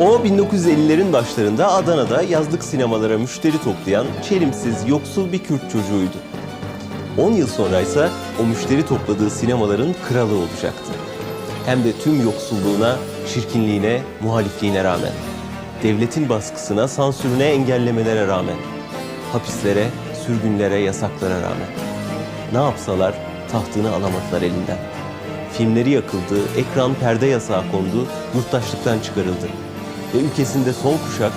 O 1950'lerin başlarında Adana'da yazlık sinemalara müşteri toplayan çelimsiz, yoksul bir Kürt çocuğuydu. 10 yıl sonra ise o müşteri topladığı sinemaların kralı olacaktı. Hem de tüm yoksulluğuna, çirkinliğine, muhalifliğine rağmen. Devletin baskısına, sansürüne, engellemelere rağmen. Hapislere, sürgünlere, yasaklara rağmen. Ne yapsalar tahtını alamadılar elinden. Filmleri yakıldı, ekran perde yasağı kondu, yurttaşlıktan çıkarıldı. Ve ülkesinde son kuşak